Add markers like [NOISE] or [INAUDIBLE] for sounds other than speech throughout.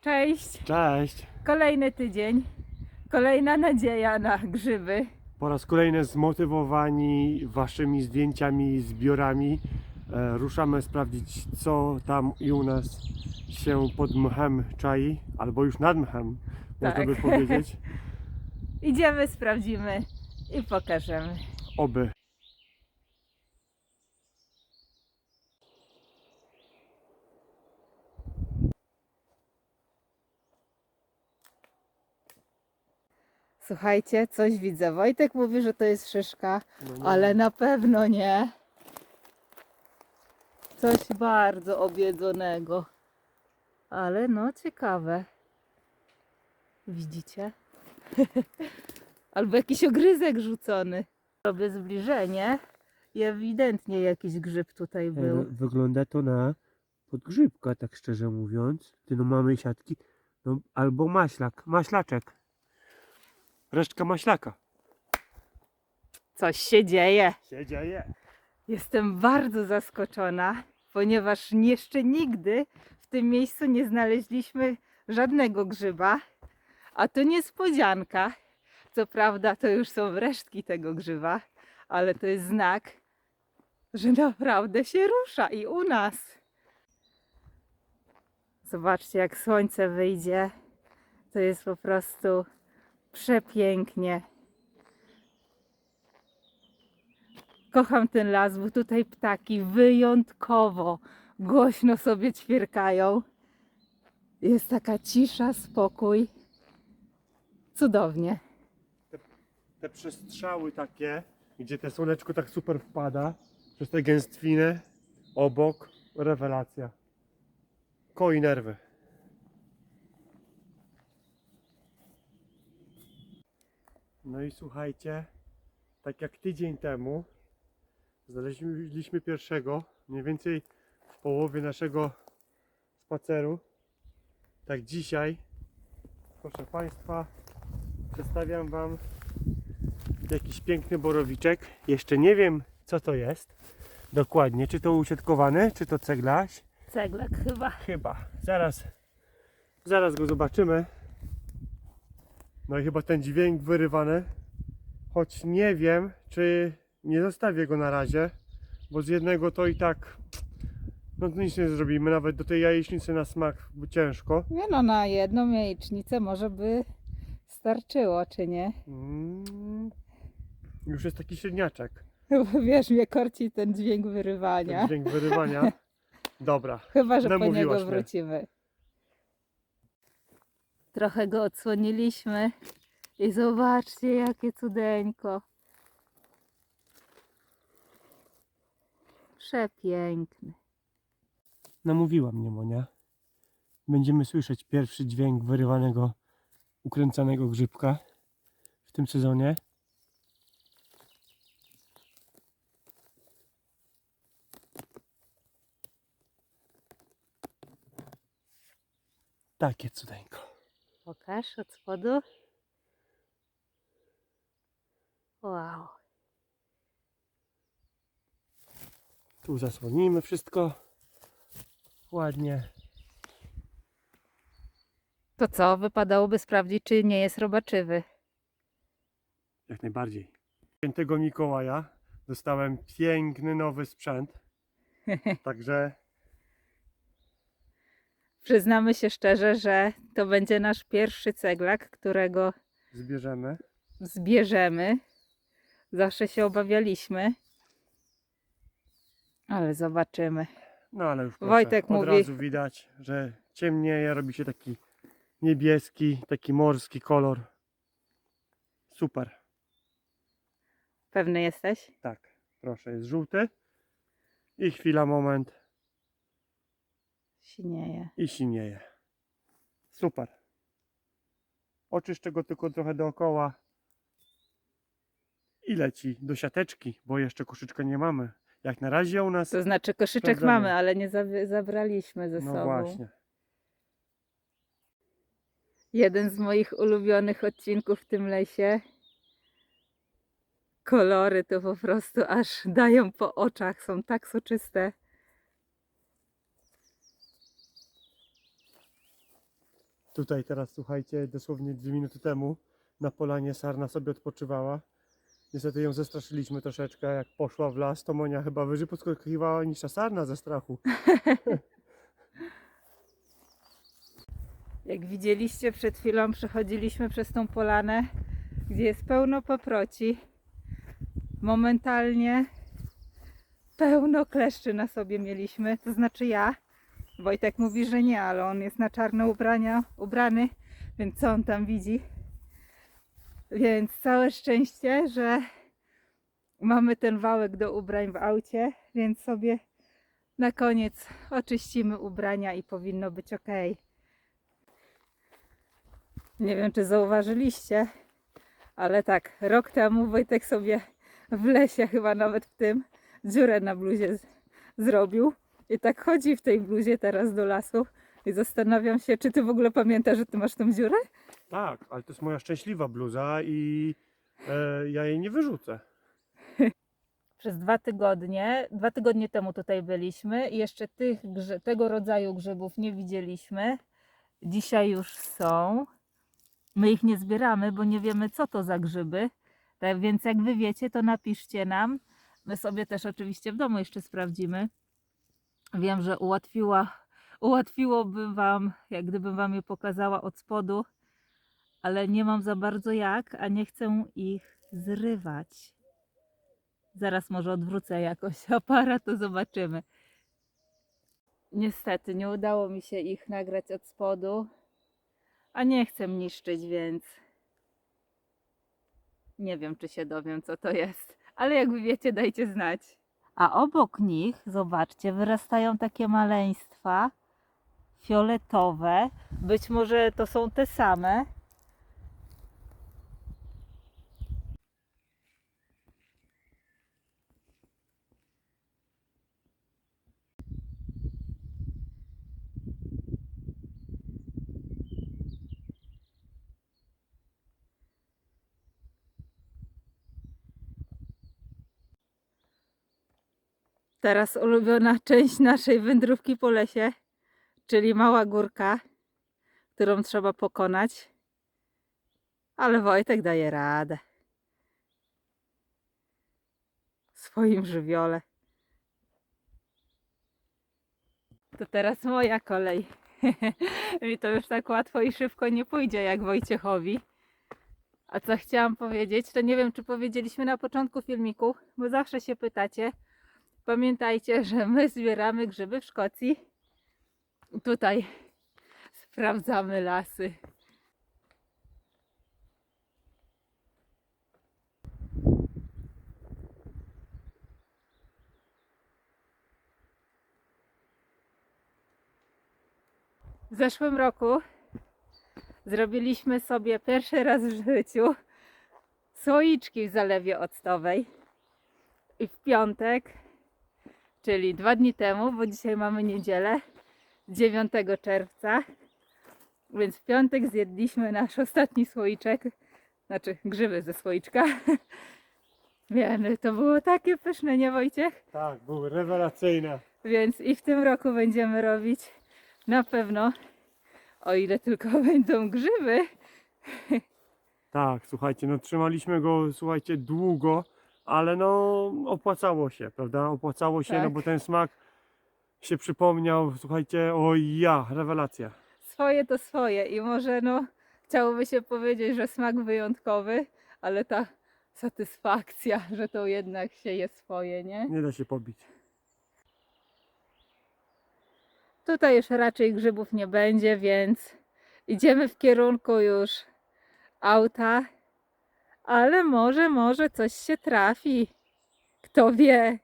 Cześć! Cześć! Kolejny tydzień, kolejna nadzieja na grzyby. Po raz kolejny zmotywowani waszymi zdjęciami, zbiorami e, ruszamy sprawdzić co tam i u nas się pod mchem czai, albo już nad mchem, można Tak. by powiedzieć. [LAUGHS] Idziemy, sprawdzimy i pokażemy. Oby. Słuchajcie, coś widzę. Wojtek mówi, że to jest szyszka, No nie. ale na pewno nie. Coś bardzo objedzonego. Ale no, ciekawe. Widzicie? [LAUGHS] Albo jakiś ogryzek rzucony. Robię zbliżenie i ewidentnie jakiś grzyb tutaj był. E, Wygląda to na podgrzybka, tak szczerze mówiąc. Ty no mamy siatki, no, albo maślak, maślaczek. Resztka maślaka. Coś się dzieje. Się dzieje. Jestem bardzo zaskoczona, ponieważ jeszcze nigdy w tym miejscu nie znaleźliśmy żadnego grzyba, a to niespodzianka. Co prawda to już są resztki tego grzyba, ale to jest znak, że naprawdę się rusza i u nas. Zobaczcie, jak słońce wyjdzie. To jest po prostu przepięknie. Kocham ten las, bo tutaj ptaki wyjątkowo głośno sobie ćwierkają. Jest taka cisza, spokój. Cudownie. te przestrzały takie, gdzie te słoneczko tak super wpada, przez te gęstwiny, obok, rewelacja. Koi nerwy. No i słuchajcie, tak jak tydzień temu znaleźliśmy pierwszego, mniej więcej w połowie naszego spaceru, tak dzisiaj, proszę Państwa, przedstawiam Wam jakiś piękny borowiczek. Jeszcze nie wiem co to jest dokładnie, czy to usiadkowany, czy to ceglaś. Ceglak chyba. Chyba. Zaraz, zaraz go zobaczymy. No i chyba ten dźwięk wyrywany. Choć nie wiem, czy nie zostawię go na razie, bo z jednego to i tak no to nic nie zrobimy, nawet do tej jajecznicy na smak bo ciężko. Nie no, na jedną jajecznicę może by starczyło, czy nie? Mm, już jest taki średniaczek. Wiesz, mnie korci ten dźwięk Ten wyrywania. dźwięk wyrywania. [LAUGHS] Dobra. Chyba, że po niego wrócimy. Trochę go odsłoniliśmy i zobaczcie, jakie cudeńko. Przepiękny. Namówiła mnie Monia. Będziemy słyszeć pierwszy dźwięk wyrywanego, ukręcanego grzybka w tym sezonie. Takie cudeńko. Pokaż od spodu. Wow. Tu zasłonimy wszystko. Ładnie. To co, wypadałoby sprawdzić, czy nie jest robaczywy. Jak najbardziej. Świętego Mikołaja dostałem piękny nowy sprzęt. [LAUGHS] Także Przyznamy się szczerze, że to będzie nasz pierwszy ceglak, którego zbierzemy. zbierzemy. Zawsze się obawialiśmy. Ale zobaczymy. No ale już proszę, Wojtek od mówi- razu widać, że ciemnieje, robi się taki niebieski, taki morski kolor. Super. Pewny jesteś? Tak, proszę, jest żółty. I chwila, moment Sinieje. i sinieje. Super. Oczyszczę go tylko trochę dookoła. I leci do siateczki, bo jeszcze koszyczka nie mamy. Jak na razie u nas. To znaczy koszyczek Sprawdzamy. mamy, ale nie zabraliśmy ze No sobą. właśnie. Jeden z moich ulubionych odcinków w tym lesie. Kolory to po prostu aż dają po oczach, są tak soczyste. Tutaj teraz słuchajcie, dosłownie dwie minuty temu na polanie sarna sobie odpoczywała. Niestety ją zestraszyliśmy troszeczkę. Jak poszła w las, to Monia chyba wyżej podskakiwała niż ta sarna ze strachu. [LAUGHS] Jak widzieliście przed chwilą, przechodziliśmy przez tą polanę, gdzie jest pełno paproci. Momentalnie pełno kleszczy na sobie mieliśmy, to znaczy ja. Wojtek mówi, że nie, ale on jest na czarne ubrania, ubrany, więc co on tam widzi? Więc całe szczęście, że mamy ten wałek do ubrań w aucie, więc sobie na koniec oczyścimy ubrania i powinno być ok. Nie wiem, czy zauważyliście, ale tak, rok temu Wojtek sobie w lesie, chyba nawet w tym, dziurę na bluzie zrobił. I tak chodzi w tej bluzie teraz do lasu. I zastanawiam się, czy ty w ogóle pamiętasz, że ty masz tą dziurę? Tak, ale to jest moja szczęśliwa bluza i e, ja jej nie wyrzucę. [LAUGHS] Przez dwa tygodnie, dwa tygodnie temu tutaj byliśmy i jeszcze tych, tego rodzaju grzybów nie widzieliśmy. Dzisiaj już są. My ich nie zbieramy, bo nie wiemy, co to za grzyby. Tak więc jak wy wiecie, to napiszcie nam. My sobie też oczywiście w domu jeszcze sprawdzimy. Wiem, że ułatwiła, ułatwiłoby wam, jak gdybym wam je pokazała od spodu, ale nie mam za bardzo jak, a nie chcę ich zrywać. Zaraz może odwrócę jakoś [LAUGHS] aparat, to zobaczymy. Niestety nie udało mi się ich nagrać od spodu, a nie chcę niszczyć, więc nie wiem, czy się dowiem, co to jest. Ale jak wy wiecie, dajcie znać. A obok nich, zobaczcie, wyrastają takie maleństwa fioletowe. Być może to są te same. Teraz ulubiona [LAUGHS] część naszej wędrówki po lesie, czyli mała górka, którą trzeba pokonać. Ale Wojtek daje radę. W swoim żywiole. To teraz moja kolej. [LAUGHS] Mi to już tak łatwo i szybko nie pójdzie jak Wojciechowi. A co chciałam powiedzieć, to nie wiem, czy powiedzieliśmy na początku filmiku, bo zawsze się pytacie. Pamiętajcie, że my zbieramy grzyby w Szkocji. Tutaj sprawdzamy lasy. W zeszłym roku zrobiliśmy sobie pierwszy raz w życiu słoiczki w zalewie octowej. I w piątek czyli dwa dni temu, bo dzisiaj mamy niedzielę, 9 czerwca. Więc w piątek zjedliśmy nasz ostatni słoiczek, znaczy grzyby ze słoiczka. [LAUGHS] Wiemy, to było takie pyszne, nie Wojciech? Tak, były rewelacyjne. Więc i w tym roku będziemy robić na pewno, o ile tylko [LAUGHS] będą grzyby. Tak, słuchajcie, no trzymaliśmy go, słuchajcie, długo, ale no opłacało się, prawda? Opłacało się, no Tak. bo ten smak się przypomniał, słuchajcie, o ja, rewelacja. Swoje to swoje i może no chciałoby się powiedzieć, że smak wyjątkowy, ale ta satysfakcja, że to jednak się je swoje, nie? Nie da się pobić. Tutaj już raczej grzybów nie będzie, więc idziemy w kierunku już auta, ale może, może coś się trafi. Kto wie?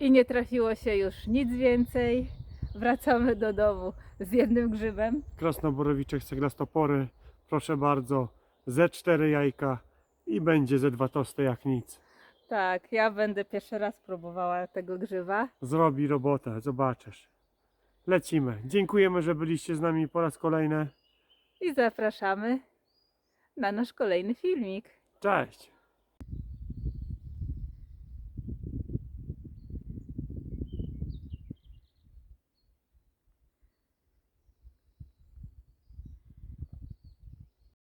I nie trafiło się już nic więcej. Wracamy do domu z jednym grzybem. Krasnoborowiczek ceglastopory, proszę bardzo, ze cztery jajka i będzie ze dwa tosty jak nic. Tak, ja będę pierwszy raz próbowała tego grzyba. Zrobi robotę, zobaczysz. Lecimy. Dziękujemy, że byliście z nami po raz kolejny. I zapraszamy na nasz kolejny filmik. Cześć!